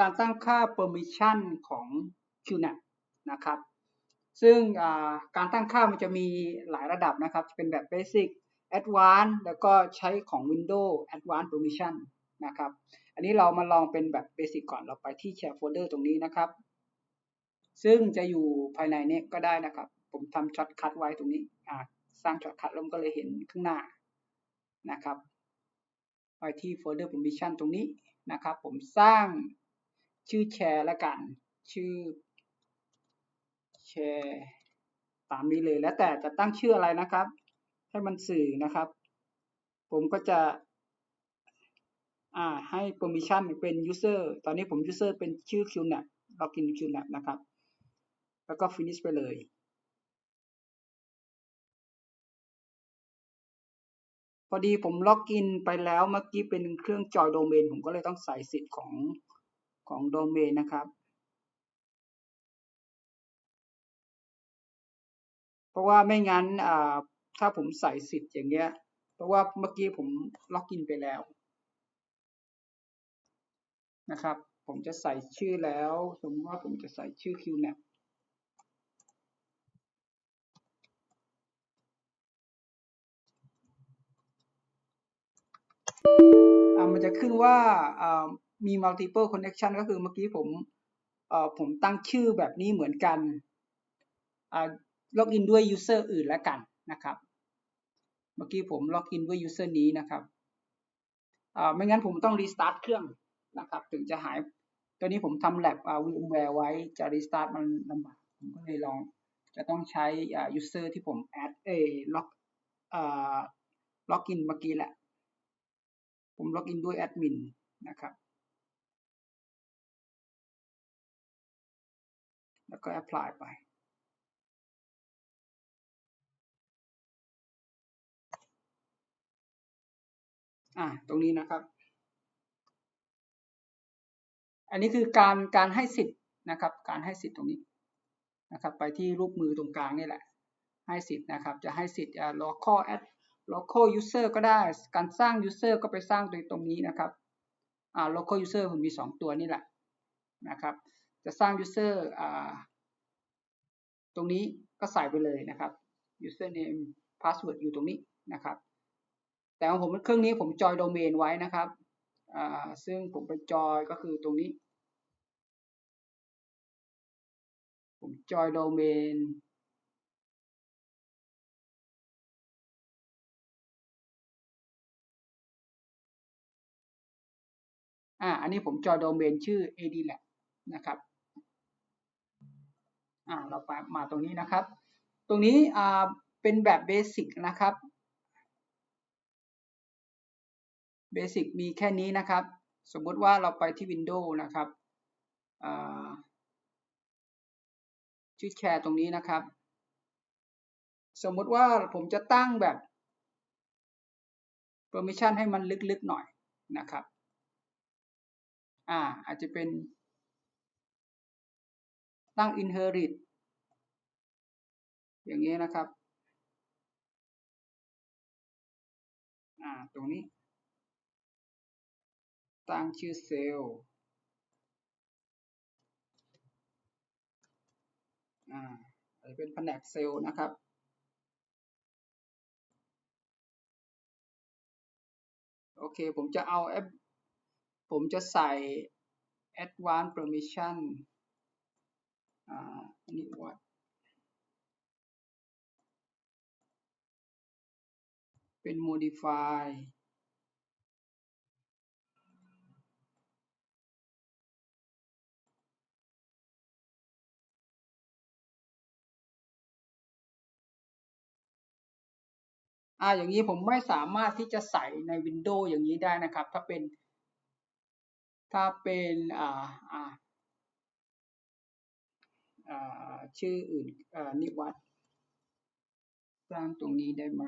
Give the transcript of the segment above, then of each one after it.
การตั้งค่า permission ของ QNAP นะครับ ซึ่งการตั้งค่ามันจะมีหลายระดับนะครับ เป็นแบบ basic advanced แล้วก็ใช้ของ Windows advanced permission นะครับ อันนี้เรามาลองเป็นแบบ basic ก่อน เราไปที่ share folder ตรงนี้นะครับ ซึ่งจะอยู่ภายในนี้ก็ได้นะครับ ผมทำช็อตคัทไว้ตรงนี้ สร้างช็อตคัทแล้วก็เลยเห็นข้างหน้านะครับ ไปที่โฟลเดอร์ permission ตรงนี้นะครับ ผมสร้าง ชื่อแชร์ละกัน ชื่อแชร์ตามนี้เลยแล้วแต่จะตั้งชื่ออะไรนะครับ ให้มันสื่อนะครับ ผมก็จะอ่าให้ permission เป็น user ตอนนี้ผม user เป็นชื่อ QNAP login QNAP นะครับ แล้วก็ finish ไปเลยพอดีผมล็อกอินไปแล้วเมื่อกี้เป็นเครื่องจอยโดเมนผมก็เลยต้องใส่สิทธิ์ของ ของโดเมนนะครับ เพราะว่าไม่งั้นถ้าผมใส่สิทธิ์อย่างเงี้ย เพราะว่าเมื่อกี้ผมล็อกอินไปแล้วนะครับ ผมจะใส่ชื่อแล้ว สมมติว่าผมจะใส่ชื่อ QNAP มันจะขึ้นว่า มี multiple connection ก็คือเมื่อกี้ผมผมตั้งชื่อแบบนี้เหมือนกันล็อกอินด้วย user อื่นแล้วกันนะครับ เมื่อกี้ผมล็อกอินด้วย user นี้นะครับไม่งั้นผมต้อง restart เครื่องนะครับ ถึงจะหายตอนนี้ผมทำ lab VMware ไว้จะ restart มันลำบากผมก็เลยลองจะต้องใช้ user ที่ผม add เอล็อกล็อกอินเมื่อกี้แหละ ผมล็อกอินด้วยแอดมินนะครับ แล้วก็แอพพลยไป อ่าตรงนี้นะครับ อันนี้คือการการให้สิทธิ์นะครับ การให้สิทธิ์ตรงนี้นะครับ ไปที่รูปมือตรงกลางนี่แหละ ให้สิทธิ์นะครับ จะให้สิทธิ์ local add local user ก็ได้ การสร้าง user ก็ไปสร้างโดยตรงนี้นะครับ อ่า local user ผมมี 2 ตัวนี่แหละนะครับ จะสร้าง user อ่า ตรงนี้ก็ใส่ไปเลยนะครับ username password อยู่ตรงนี้นะครับ แต่ของผมเครื่องนี้ผมจอยโดเมนไว้นะครับ ซึ่งผมไปจอยก็คือตรงนี้ ผมจอยโดเมนอ่าอันนี้ผมจอยโดเมนชื่อ ad lab นะครับ อ่าเราไปมาตรงนี้นะครับ ตรงนี้อ่าเป็นแบบเบสิกนะครับเบสิกมีแค่นี้นะครับ สมมุติว่าเราไปที่ Windows นะครับชื่อแชร์ตรงนี้นะครับ สมมุติว่าผมจะตั้งแบบ permission ให้มันลึกๆหน่อยนะครับ อ่าอาจจะเป็น ตั้ง inherit อย่างนี้นะครับอ่าตรงนี้ ตั้งชื่อเซลล์อ่าจะเป็นแผนกเซลล์นะครับโอเค ผมจะเอาแอปผมจะใส่ advanced permission อ่านี่ว่าเป็น modify อ่าอย่างนี้ผมไม่สามารถที่จะใส่ใน Windows อย่างนี้ได้นะครับ ถ้าเป็น ถ้าเป็นอ่าอ่า ชื่ออื่นนิวัตสร้างตรงนี้ได้ไหม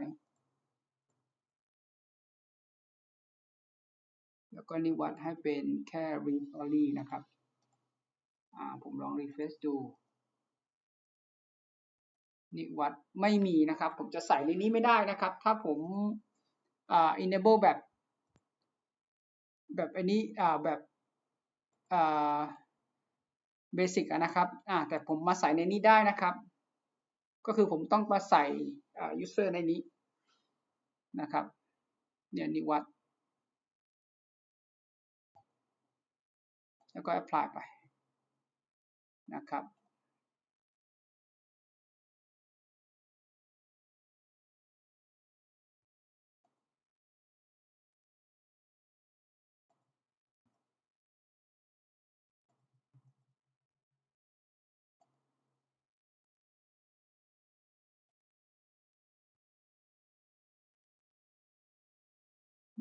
แล้วก็นิวัตให้เป็นแค่ read only นะครับ ผมลอง refresh ดู นิวัตไม่มีนะครับ ผมจะใส่ในนี้ไม่ได้นะครับ ถ้าผมอ่า enable แบบ แบบอันนี้แบบ เบสิกนะครับอ่าแต่ผมมาใส่ในนี้ได้นะครับ ก็คือผมต้องมาใส่อ่า user ในนี้นะครับ เนี่ยนิวัตแล้วก็ apply ไปนะครับ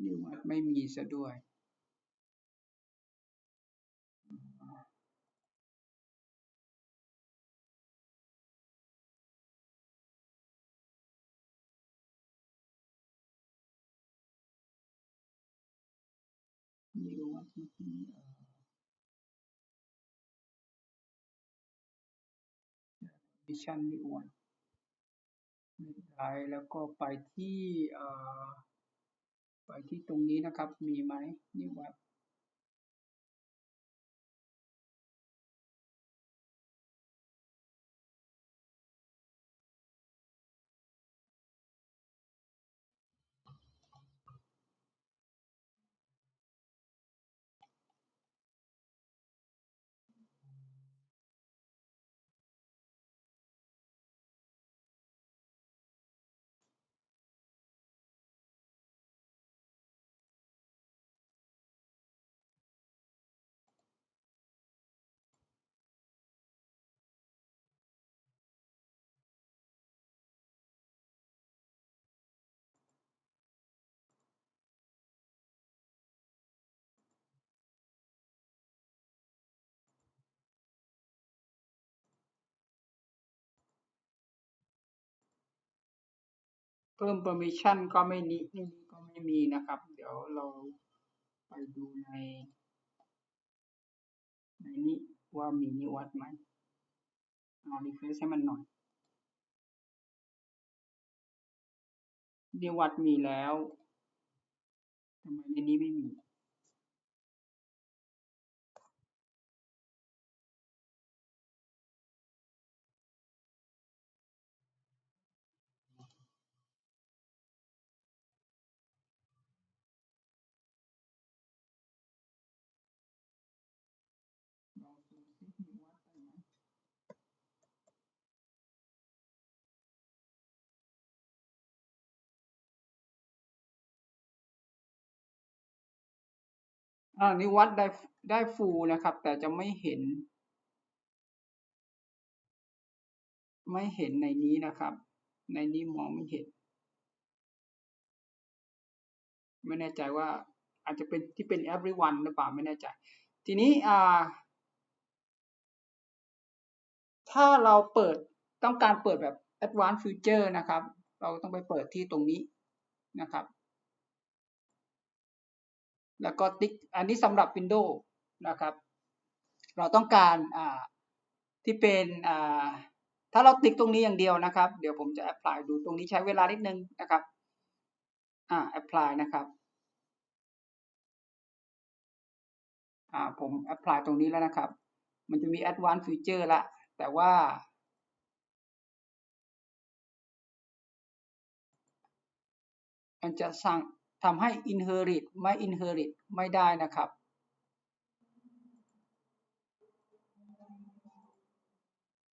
นิวัตไม่มีซะด้วยนิวัตเมื่อกี้เอ่อดิชันนิวัตไม่ได้แล้วก็ไปที่อ่อ ไปที่ตรงนี้นะครับ มีไหมนี่ว่า เพิ่ม permission ก็ไม่นี้นี่ก็ไม่มีนะครับ เดี๋ยวเราไปดูใน ในนี้ว่ามีนิวัตไหมเอา refresh ให้มันหน่อยนิวัตมีแล้วทำไมในนี้ไม่มี อ่านิวัตได้ได้ฟูนะครับ แต่จะไม่เห็น ไม่เห็นในนี้นะครับ ในนี้มองไม่เห็น ไม่แน่ใจว่าอาจจะเป็นที่เป็น everyone หรือเปล่าไม่แน่ใจ ทีนี้อ่าถ้าเราเปิดต้องการเปิดแบบ advanced feature นะครับ เราต้องไปเปิดที่ตรงนี้นะครับ แล้วก็ติ๊กอันนี้สำหรับ Windows นะครับ เราต้องการที่เป็นถ้าเราติ๊กตรงนี้อย่างเดียวนะครับ เดี๋ยวผมจะ apply ดูตรงนี้ใช้เวลานิดนึงนะครับอ่า apply นะครับอ่าผม apply ตรงนี้แล้วนะครับ มันจะมี advanced feature ละ แต่ว่ามันจะสั่ง ทำให้ inherit ไม่ inherit ไม่ได้นะครับ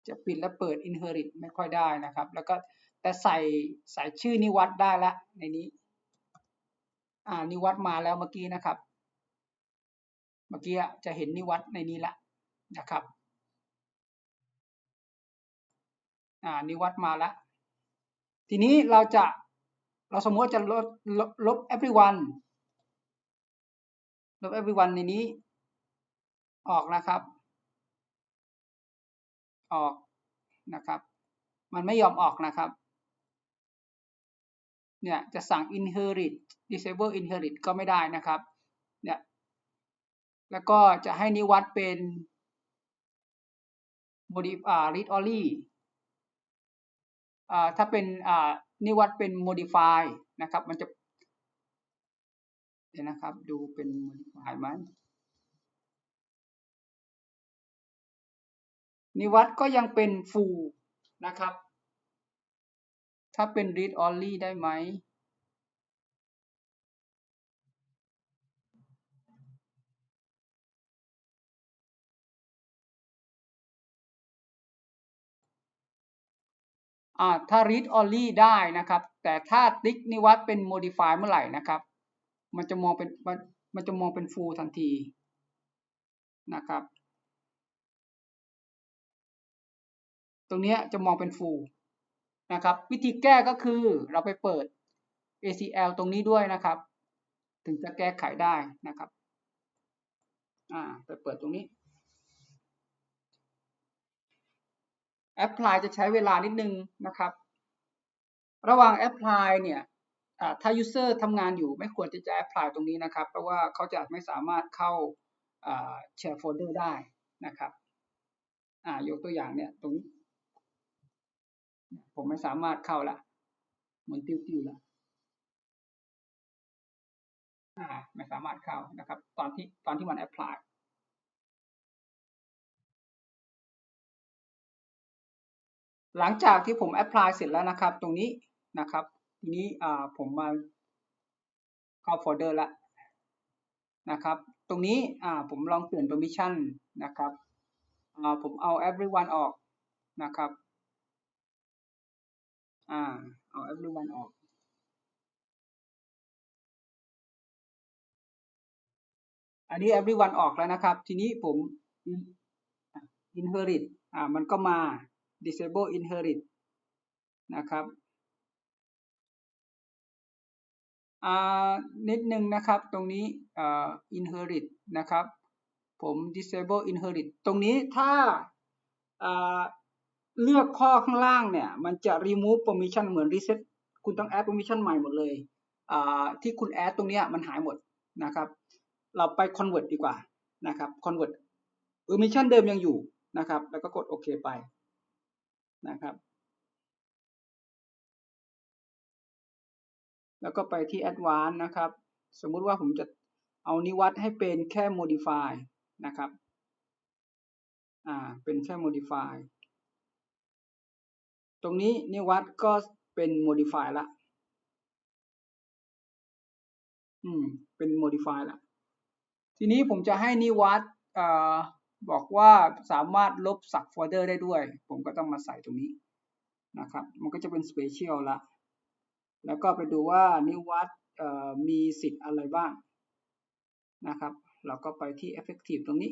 จะปิดและเปิด inherit ไม่ค่อยได้นะครับ แล้วก็แต่ใส่ใส่ชื่อนิวัตได้แล้วในนี้ อ่านิวัตมาแล้วเมื่อกี้นะครับ เมื่อกี้จะเห็นนิวัตในนี้ละนะครับ อ่านิวัตมาแล้วทีนี้เราจะ เราสมมติว่าจะลบลบ everyone ลบ everyone ในนี้ ออกนะครับ ออกนะครับ มันไม่ยอมออกนะครับ เนี่ยจะสั่ง inherit disable inherit ก็ไม่ได้นะครับ เนี่ย แล้วก็จะให้นิวัตเป็น modif อ่า read only ถ้าเป็นนิวัตเป็น modify นะครับ มันจะเดี๋ยวนะครับ ดูเป็น modify ไหมนิวัตก็ยังเป็น full นะครับ ถ้าเป็น read only ได้ไหม ถ้า read only ได้นะครับ แต่ถ้าติ๊กนิวัตเป็น modify เมื่อไหร่นะครับ มันจะมองเป็นมันจะมองเป็น full ทันทีนะครับ ตรงนี้จะมองเป็น full นะครับ วิธีแก้ก็คือเราไปเปิด ACL ตรงนี้ด้วยนะครับ ถึงจะแก้ไขได้นะครับ อ่าไปเปิดตรงนี้ apply จะใช้เวลานิดนึงนะครับ ระหว่าง apply เนี่ยถ้า user ทำงานอยู่ไม่ควรจะจะ apply ตรงนี้นะครับ เพราะว่าเขาจะไม่สามารถเข้า share folder ได้นะครับยกตัวอย่างเนี่ยตรงนี้ ผมไม่สามารถเข้าละเหมือนติ้วๆละไม่สามารถเข้านะครับ ตอนที่ตอนที่มัน apply หลังจากที่ผม apply เสร็จแล้วนะครับ ตรงนี้นะครับ ทีนี้ผมมาเข้าโฟลเดอร์ล้วนะครับ ตรงนี้ผมลองเปลี่ยน permission นะครับผมเอา everyone ออกนะครับอ่าเอา everyone ออกอันนี้ everyone ออกแล้วนะครับ ทีนี้ผม inherit อ่ามันก็มา disable inherit นะครับอ่านิดนึงนะครับตรงนี้ inherit นะครับ ผม disable inherit ตรงนี้ถ้าเลือกข้อข้างล่างเนี่ย มันจะ remove permission เหมือน reset คุณต้อง add permission ใหม่หมดเลยที่คุณ add ตรงนี้มันหายหมดนะครับ เราไป convert ดีกว่านะครับ convert permission เดิมยังอยู่นะครับ แล้วก็กดโอเคไป นะครับ แล้วก็ไปที่ advanced นะครับ สมมุติว่าผมจะเอานิวัตให้เป็นแค่ modify นะครับอ่าเป็นแค่ modify ตรงนี้นิวัตก็เป็น modify ละอืมเป็น modify ละทีนี้ผมจะให้นิวัตอ่า บอกว่าสามารถลบสักโฟลเดอร์ได้ด้วย ผมก็ต้องมาใส่ตรงนี้นะครับ มันก็จะเป็น special ละ แล้วก็ไปดูว่านิวัตมีสิทธิ์อะไรบ้างนะครับ เราก็ไปที่ effective ตรงนี้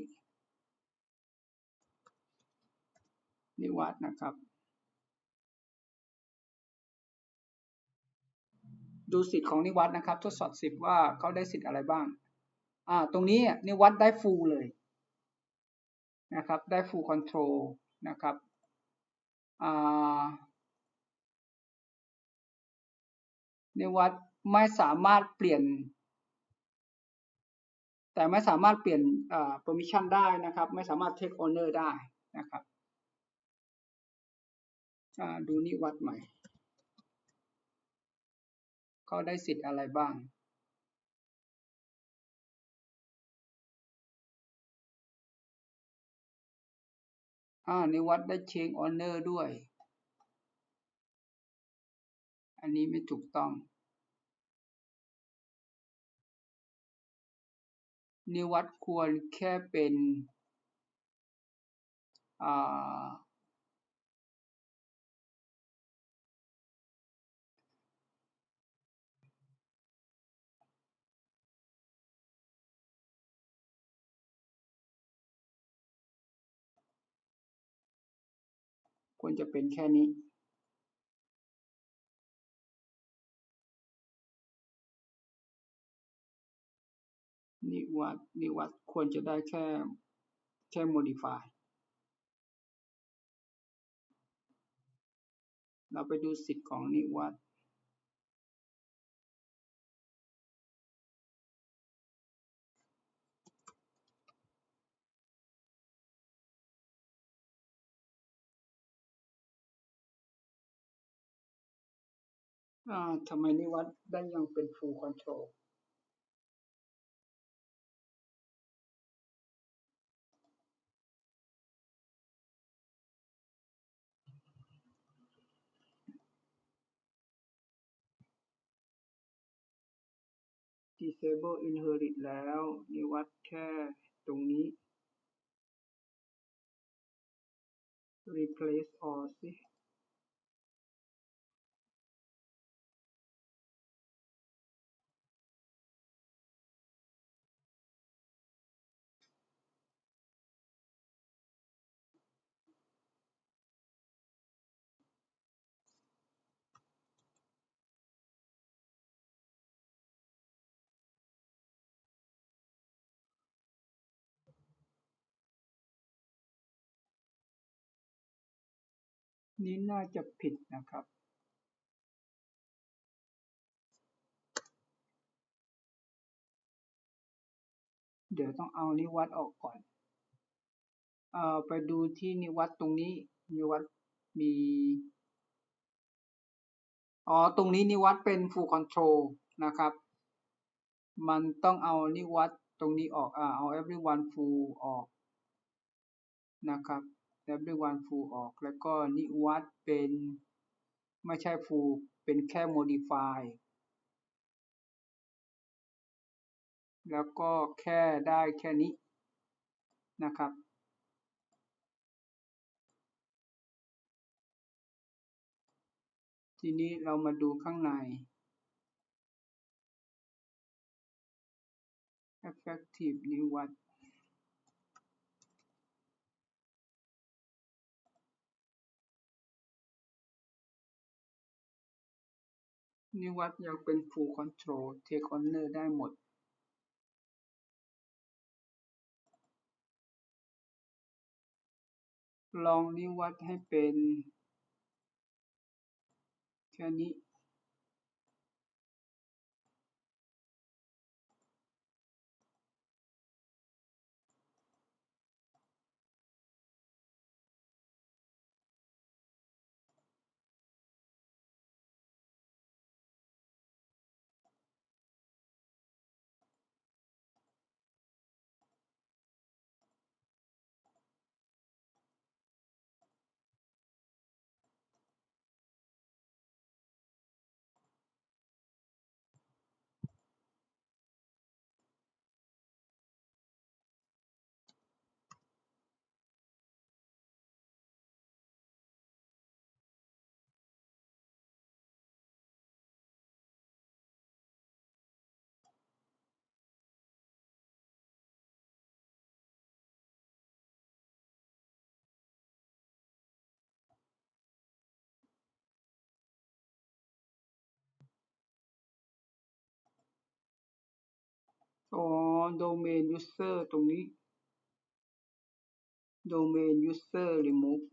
นิวัตนะครับ ดูสิทธิ์ของนิวัตนะครับ ทดสอบสิทธิ์ว่าเขาได้สิทธิ์อะไรบ้าง อ่า ตรงนี้นิวัตได้ full เลย นะครับ ได้ full control นะครับในวัดไม่สามารถเปลี่ยน แต่ไม่สามารถเปลี่ยน permission ได้นะครับ ไม่สามารถ take owner ได้นะครับดูนิวัดใหม่ เขาได้สิทธิ์อะไรบ้าง อ่านิวัดได้เชงออนเนอร์ด้วย อันนี้ไม่ถูกต้อง นิวัดควรแค่เป็น อ่า ควรจะเป็นแค่นี้นิวัตนิวัตควรจะได้แค่แค่ modify เราไปดูสิทธิ์ของนิวัต ทำไมนิวัตได้ยังเป็นฟูลคอนโทรลดีเซเบิลอินเฮอริตแล้ว นิวัตแค่ตรงนี้ replace all สิ นี้น่าจะผิดนะครับเดี๋ยวต้องเอานิวัตออกก่อน เอ่อ ไปดูที่นิวัตตรงนี้ นิวัตมี อ๋อ ตรงนี้นิวัตเป็น full control นะครับ มันต้องเอานิวัตตรงนี้ออก อ่า เอา everyone full ออก นะครับ everyone full ออก แล้วก็นิวัตเป็นไม่ใช่ full เป็นแค่ modify แล้วก็แค่ได้แค่นี้นะครับ ทีนี้เรามาดูข้างใน effective นิวัต นิวัตยังเป็น full control take owner ได้หมดลองนิวัตให้เป็นแค่นี้ อ๋อ domain user ตรงนี้ domain user remove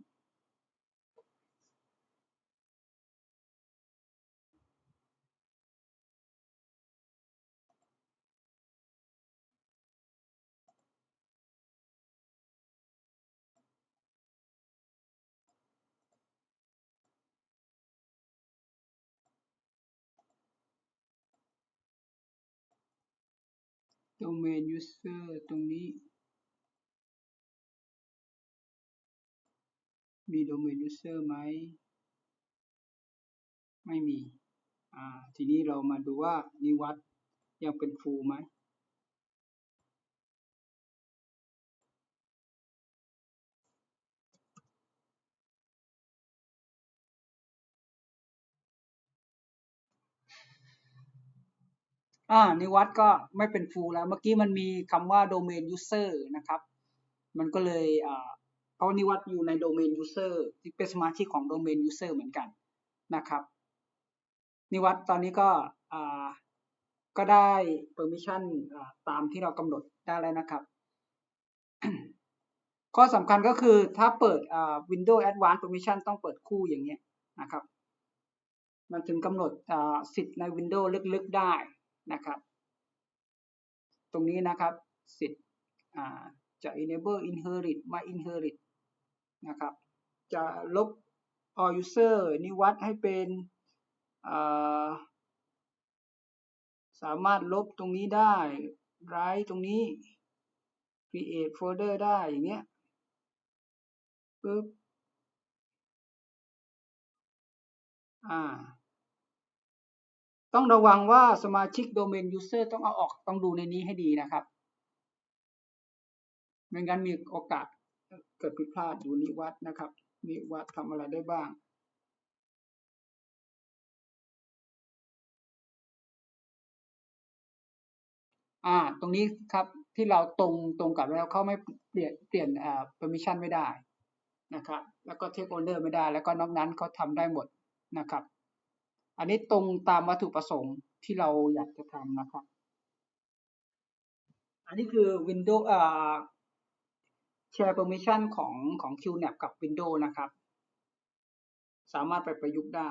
domain user ตรงนี้ มี domain user ไหม ไม่มี อ่า ทีนี้เรามาดูว่านิวัตยังเป็น full ไหม อ่านิวัตก็ไม่เป็น full แล้ว เมื่อกี้มันมีคำว่า domain user นะครับ มันก็เลยอ่าเพราะนิวัตอยู่ใน domain user ที่เป็นสมาชิกของ domain user เหมือนกันนะครับ นิวัตตอนนี้ก็ก็ได้ permission ตามที่เรากำหนดได้แล้วนะครับข้อสำคัญก็คือถ้าเปิด Windows Advanced Permission ต้องเปิดคู่อย่างเงี้ยนะครับ มันถึงกำหนดสิทธิ์ใน Windows ลึกๆได้ นะครับ ตรงนี้นะครับสิทธิ์จะ enable inherit ม่ inherit นะครับ จะลบ all user นิวัตให้เป็นสามารถลบตรงนี้ได้ write ตรงนี้ create folder ได้อย่างเงี้ยปึ๊บอ่า ต้องระวังว่าสมาชิก domain user ต้องเอาออกต้องดูในนี้ให้ดีนะครับไม่งั้นมีโอกาสเกิดผิดพลาดดูนิวัตนะครับ นิวัตทำอะไรได้บ้าง อ่า ตรงนี้ครับที่เราตรงตรงกับแล้วเขาไม่เปลี่ยนเปลี่ยนอ่า permission ไม่ได้นะครับ แล้วก็ take owner ไม่ได้ แล้วก็นอกนั้นเขาทำได้หมดนะครับ อันนี้ตรงตามวัตถุประสงค์ที่เราอยากจะทำนะครับ อันนี้คือ Windows อ่า share permission ของของ QNAP กับ Windows นะครับ สามารถไปประยุกต์ได้